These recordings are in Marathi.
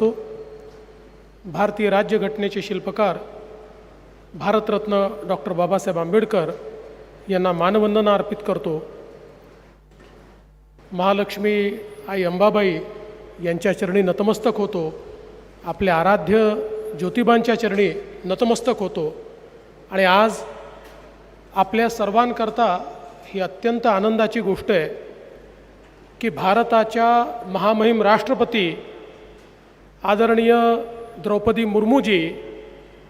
करतो भारतीय राज्यघटनेचे शिल्पकार भारतरत्न डॉक्टर बाबासाहेब आंबेडकर यांना मानवंदना अर्पित करतो. महालक्ष्मी आई अंबाबाई यांच्या चरणी नतमस्तक होतो. आपल्या आराध्य ज्योतिबांच्या चरणी नतमस्तक होतो. आणि आज आपल्या सर्वांकरता ही अत्यंत आनंदाची गोष्ट आहे की भारताच्या महामहिम राष्ट्रपती आदरणीय द्रौपदी मुर्मूजी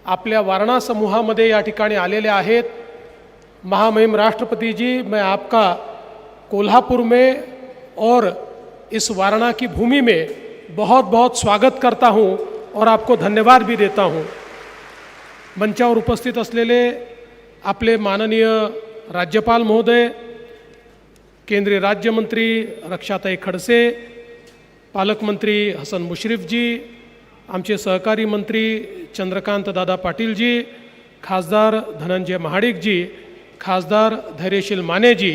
आपल्या वारणा समूहामध्ये या ठिकाणी आलेले आहेत. महामहिम राष्ट्रपति जी मैं आपका कोल्हापुर में और इस वारणा की भूमि में बहुत बहुत स्वागत करता हूँ और आपको धन्यवाद भी देता हूँ। मंचावर उपस्थित असलेले आपले माननीय राज्यपाल महोदय केंद्रीय राज्यमंत्री रक्षाताई खडसे पालकमंत्री हसन मुश्रीफजी आमचे सहकारी मंत्री चंद्रकांत दादा पाटीलजी खासदार धनंजय महाडिकजी खासदार धैर्यशील मानेजी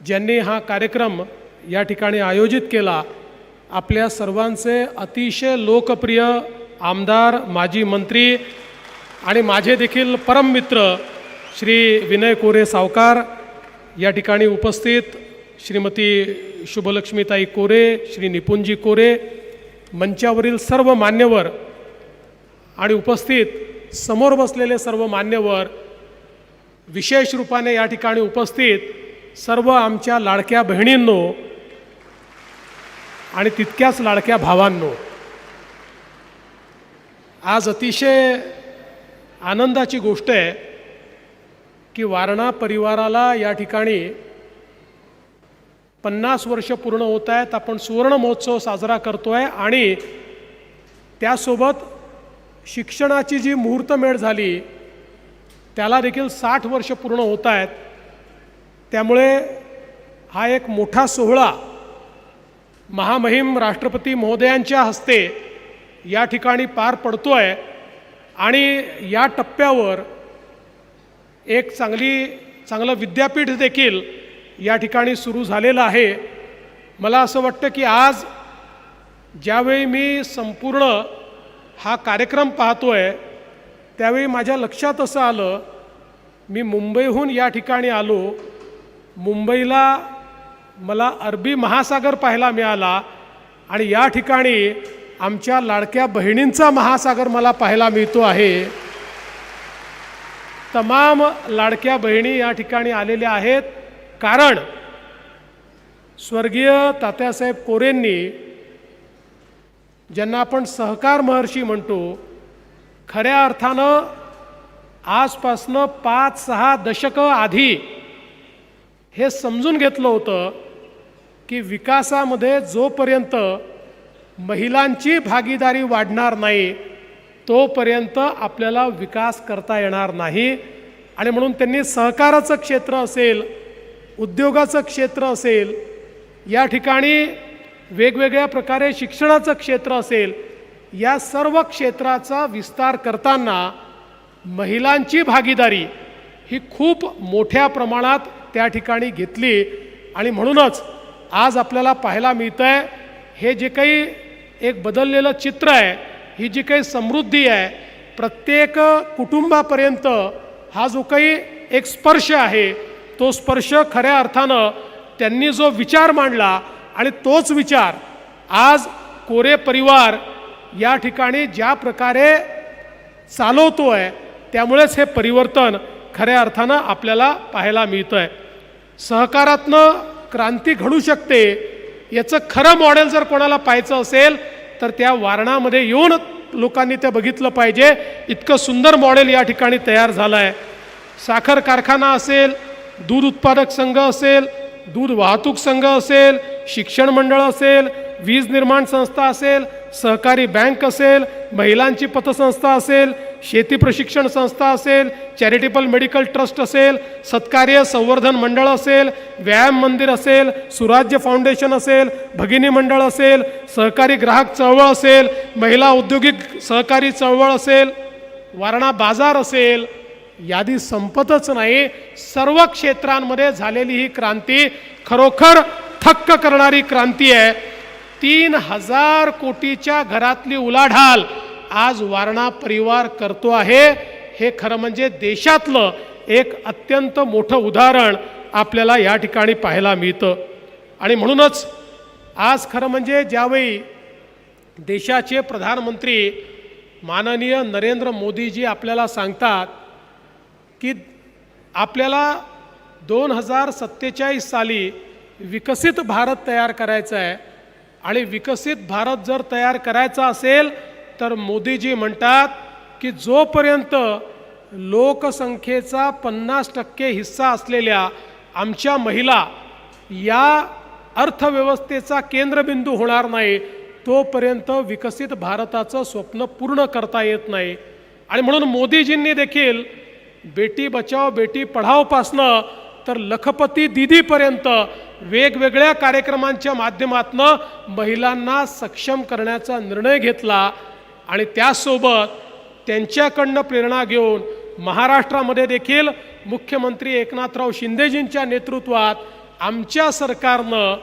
ज्यांनी हा कार्यक्रम या ठिकाणी आयोजित केला आपल्या सर्वांचे अतिशय लोकप्रिय आमदार माजी मंत्री आणि माझे देखील परममित्र श्री विनय कोरे सावकार या ठिकाणी उपस्थित श्रीमती शुभलक्ष्मीताई कोरे श्री निपुंजी कोरे मंचावरील सर्व मान्यवर आणि उपस्थित समोर बसलेले सर्व मान्यवर विशेष रूपाने या ठिकाणी उपस्थित सर्व आमच्या लाडक्या बहिणींनो आणि तितक्याच लाडक्या भावांनो. आज अतिशय आनंदाची गोष्ट आहे की वारणा परिवाराला या ठिकाणी पन्नास वर्ष पूर्ण होत आहेत. आपण सुवर्ण महोत्सव साजरा करतो आहे आणि त्यासोबत शिक्षणाची जी मुहूर्तमेढ झाली त्याला देखील साठ वर्ष पूर्ण होत आहेत. त्यामुळे हा एक मोठा सोहळा महामहिम राष्ट्रपती महोदयांच्या हस्ते या ठिकाणी पार पडतो आहे आणि या टप्प्यावर एक चांगली चांगलं विद्यापीठ देखील या ठिकाणी सुरू झालेलं आहे. मला असं वाटतं की आज ज्यावेळी मी संपूर्ण हा कार्यक्रम पाहतो आहे त्यावेळी माझ्या लक्षात असं आलं मी मुंबईहून या ठिकाणी आलो. मुंबईला मला अरबी महासागर पाहायला मिळाला आणि या ठिकाणी आमच्या लाडक्या बहिणींचा महासागर मला पाहायला मिळतो आहे. तमाम लाडक्या बहिणी या ठिकाणी आलेल्या आहेत. कारण स्वर्गीय तात्यासाहेब कोरेंनी ज्यांना आपण सहकार महर्षी म्हणतो खऱ्या अर्थानं आजपासनं पाच सहा दशकं आधी हे समजून घेतलं होतं की विकासामध्ये जोपर्यंत महिलांची भागीदारी वाढणार नाही तोपर्यंत आपल्याला विकास करता येणार नाही. आणि म्हणून त्यांनी सहकाराचं क्षेत्र असेल उद्योगाचं क्षेत्र असेल या ठिकाणी वेगवेगळ्या प्रकारे शिक्षणाचं क्षेत्र असेल या सर्व क्षेत्राचा विस्तार करताना महिलांची भागीदारी ही खूप मोठ्या प्रमाणात त्या ठिकाणी घेतली. आणि म्हणूनच आज आपल्याला पाहायला मिळतं आहे हे जे काही एक बदललेलं चित्र आहे ही जी काही समृद्धी आहे प्रत्येक कुटुंबापर्यंत हा जो काही एक स्पर्श आहे तो स्पर्श खऱ्या अर्थानं त्यांनी जो विचार मांडला आणि तोच विचार आज कोरे परिवार या ठिकाणी ज्या प्रकारे चालवतो आहे त्यामुळेच हे परिवर्तन खऱ्या अर्थानं आपल्याला पाहायला मिळतं आहे सहकारातनं क्रांती घडू शकते याचं खरं मॉडेल जर कोणाला पाहायचं असेल तर त्या वारणामध्ये येऊन लोकांनी ते बघितलं पाहिजे. इतकं सुंदर मॉडेल या ठिकाणी तयार झालं आहे साखर कारखाना असेल दूध उत्पादक संघ असेल दूध वाहतूक संघ असेल शिक्षण मंडळ असेल वीज निर्माण संस्था असेल सहकारी बँक असेल महिलांची पतसंस्था असेल शेती प्रशिक्षण संस्था असेल चॅरिटेबल मेडिकल ट्रस्ट असेल सत्कार्य संवर्धन मंडळ असेल व्यायाम मंदिर असेल सुराज्य फाउंडेशन असेल भगिनी मंडळ असेल सहकारी ग्राहक चळवळ असेल महिला औद्योगिक सहकारी चळवळ असेल वारणा बाजार असेल यादी संपतच नाही. सर्व क्षेत्रांमध्ये झालेली ही क्रांती खरोखर थक्क करणारी क्रांती आहे. तीन हजार कोटीच्या घरातली उलाढाल आज वारणा परिवार करतो आहे. हे खरं म्हणजे देशातलं एक अत्यंत मोठं उदाहरण आपल्याला या ठिकाणी पाहायला मिळतं. आणि म्हणूनच आज खरं म्हणजे ज्यावेळी देशाचे प्रधानमंत्री माननीय नरेंद्र मोदीजी आपल्याला सांगतात की आपल्याला दोन हजार सत्तेचाळीस साली विकसित भारत तयार करायचा आहे. आणि विकसित भारत जर तयार करायचा असेल तर मोदीजी म्हणतात की जोपर्यंत लोकसंख्येचा पन्नास टक्के हिस्सा असलेल्या आमच्या महिला या अर्थव्यवस्थेचा केंद्रबिंदू होणार नाही तोपर्यंत विकसित भारताचं स्वप्न पूर्ण करता येत नाही. आणि म्हणून मोदीजींनी देखील बेटी बचाव बेटी पढावपासनं तर लखपती दिदीपर्यंत वेगवेगळ्या कार्यक्रमांच्या माध्यमातनं महिलांना सक्षम करण्याचा निर्णय घेतला आणि त्यासोबत त्यांच्याकडनं प्रेरणा घेऊन महाराष्ट्रामध्ये देखील मुख्यमंत्री एकनाथराव शिंदेजींच्या नेतृत्वात आमच्या सरकारनं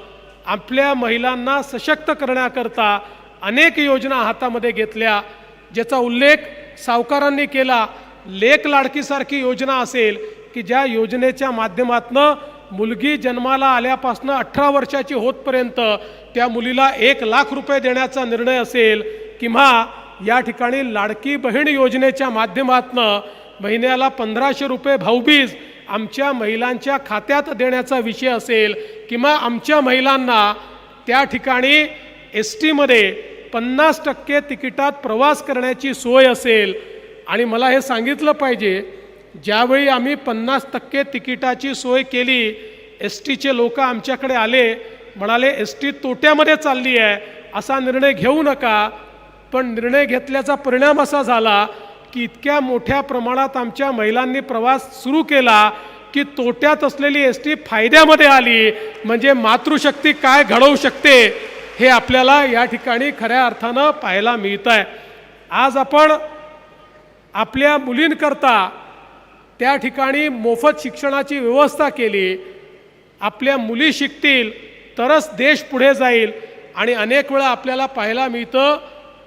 आपल्या महिलांना सशक्त करण्याकरता अनेक योजना हातामध्ये घेतल्या ज्याचा उल्लेख सावकारांनी केला. लेख लाडकीसारखी योजना असेल की ज्या योजनेच्या माध्यमातनं मुलगी जन्माला आल्यापासनं अठरा वर्षाची होतपर्यंत त्या मुलीला एक लाख रुपये देण्याचा निर्णय असेल किंवा या ठिकाणी लाडकी बहीण योजनेच्या माध्यमातनं महिन्याला पंधराशे रुपये भाऊबीज आमच्या महिलांच्या खात्यात देण्याचा विषय असेल किंवा आमच्या महिलांना त्या ठिकाणी एस टीमध्ये पन्नास टक्के तिकिटात प्रवास करण्याची सोय असेल आणि मला हे सांगितलं पाहिजे ज्यावेळी आम्ही पन्नास टक्के तिकिटाची सोय केली एस टीचे लोक आमच्याकडे आले म्हणाले एस टी तोट्यामध्ये चालली आहे असा निर्णय घेऊ नका. पण निर्णय घेतल्याचा परिणाम असा झाला की इतक्या मोठ्या प्रमाणात आमच्या महिलांनी प्रवास सुरू केला की तोट्यात असलेली एस टी फायद्यामध्ये आली म्हणजे मातृशक्ती काय घडवू शकते हे आपल्याला या ठिकाणी खऱ्या अर्थानं पाहायला मिळत आहे आज आपण आपल्या मुलींकरता त्या ठिकाणी मोफत शिक्षणाची व्यवस्था केली. आपल्या मुली शिकतील तरच देश पुढे जाईल आणि अनेक वेळा आपल्याला पाहायला मिळतं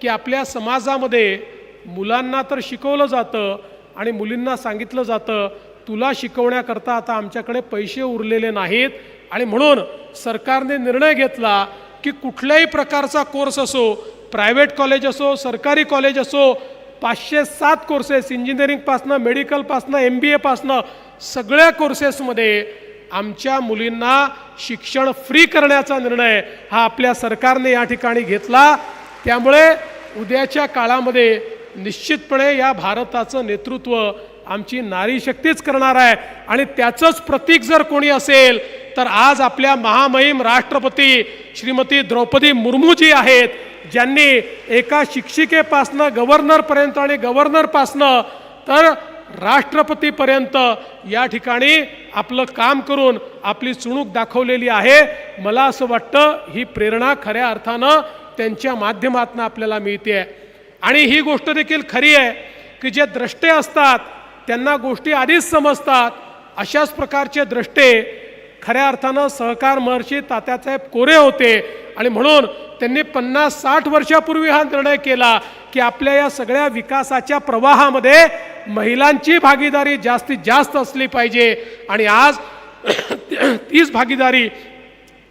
की आपल्या समाजामध्ये मुलांना तर शिकवलं जातं आणि मुलींना सांगितलं जातं तुला शिकवण्याकरता आता आमच्याकडे पैसे उरलेले नाहीत. आणि म्हणून सरकारने निर्णय घेतला की कुठल्याही प्रकारचा कोर्स असो प्रायव्हेट कॉलेज असो सरकारी कॉलेज असो पाचशे सात कोर्सेस इंजिनिअरिंगपासनं मेडिकलपासनं एम बी एपासनं सगळ्या कोर्सेसमध्ये आमच्या मुलींना शिक्षण फ्री करण्याचा निर्णय हा आपल्या सरकारने या ठिकाणी घेतला. त्यामुळे उद्याच्या काळामध्ये निश्चितपणे या भारताचं नेतृत्व आमची नारी शक्तीच करणार आहे. आणि त्याचंच प्रतीक जर कोणी असेल तर आज आपल्या महामहिम राष्ट्रपती श्रीमती द्रौपदी मुर्मू जी आहेत. ज्यांनी एका शिक्षिकेपासनं गव्हर्नरपर्यंत आणि गव्हर्नरपासनं तर राष्ट्रपतीपर्यंत या ठिकाणी आपलं काम करून आपली चुणूक दाखवलेली आहे. मला असं वाटतं ही प्रेरणा खऱ्या अर्थानं त्यांच्या माध्यमातून आपल्याला मिळते आणि ही गोष्ट देखील खरी आहे की जे द्रष्टे असतात त्यांना गोष्टी आधीच समजतात. अशाच प्रकारचे द्रष्टे खऱ्या अर्थानं सहकार महर्षी तात्यासाहेब कोरे होते. आणि म्हणून त्यांनी पन्नास साठ वर्षापूर्वी हा निर्णय केला की आपल्या या सगळ्या विकासाच्या प्रवाहामध्ये महिलांची भागीदारी जास्तीत जास्त असली पाहिजे. आणि आज तीच भागीदारी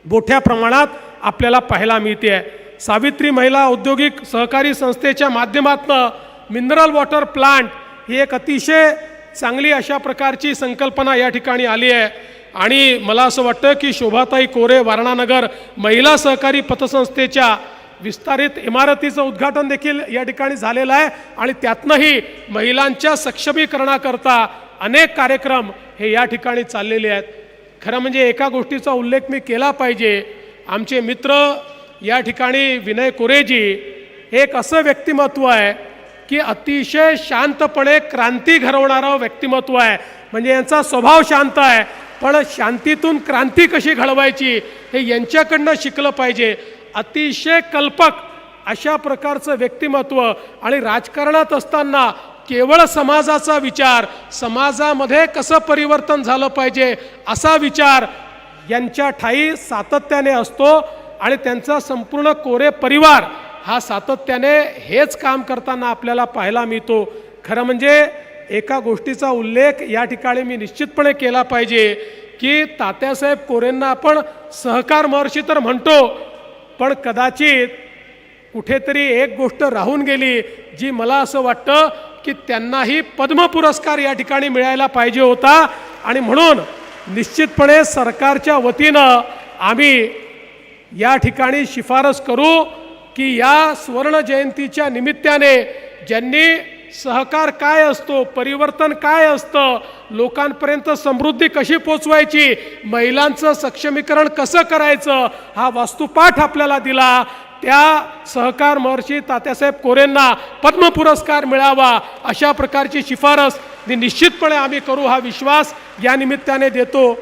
मोठ्या प्रमाणात आपल्याला पाहायला मिळते आहे सावित्री महिला औद्योगिक सहकारी संस्थेच्या माध्यमातून मिनरल वॉटर प्लांट ही एक अतिशय चांगली अशा प्रकारची संकल्पना या ठिकाणी आली आहे. आणि मला असं वाटतं की शोभाताई कोरे वारणानगर महिला सहकारी पतसंस्थेच्या विस्तारित इमारतीचं उद्घाटन देखील या ठिकाणी झालेलं आहे. आणि त्यातनंही महिलांच्या सक्षमीकरणाकरता अनेक कार्यक्रम हे या ठिकाणी चाललेले आहेत. खरं म्हणजे एका गोष्टीचा उल्लेख मी केला पाहिजे. आमचे मित्र या ठिकाणी विनय कोरेजी हे एक असं व्यक्तिमत्व आहे की अतिशय शांतपणे क्रांती घडवणारं व्यक्तिमत्व आहे. म्हणजे यांचा स्वभाव शांत आहे. पण शांतीतून क्रांती कशी घडवायची हे यांच्याकडनं शिकलं पाहिजे. अतिशय कल्पक अशा प्रकारचं व्यक्तिमत्व आणि राजकारणात असताना केवळ समाजाचा विचार समाजामध्ये कसं परिवर्तन झालं पाहिजे असा विचार यांच्या ठाई सातत्याने असतो आणि त्यांचा संपूर्ण कोरे परिवार हा सातत्याने हेच काम करताना आपल्याला पाहायला मिळतो. खरं म्हणजे एका गोष्टीचा उल्लेख या ठिकाणी मी निश्चितपणे केला पाहिजे की तात्यासाहेब कोरेंना आपण सहकार महर्षी तर म्हणतो पण कदाचित कुठेतरी एक गोष्ट राहून गेली जी मला असं वाटतं की त्यांनाही पद्म पुरस्कार या ठिकाणी मिळायला पाहिजे होता. आणि म्हणून निश्चितपणे सरकारच्या वतीनं आम्ही या ठिकाणी शिफारस करू की या सुवर्ण जयंतीच्या निमित्ताने ज्यांनी सहकार काय असतो? परिवर्तन काय असतं? लोकांपर्यंत समृद्धी कशी पोचवायची? महिलांचं सक्षमीकरण कसं करायचं? हा वास्तुपाठ आपल्याला दिला. त्या सहकार महर्षी तात्यासाहेब कोरेंना पद्म पुरस्कार मिळावा अशा प्रकारची शिफारस निश्चितपणे आम्ही करू हा विश्वास या निमित्ताने देतो.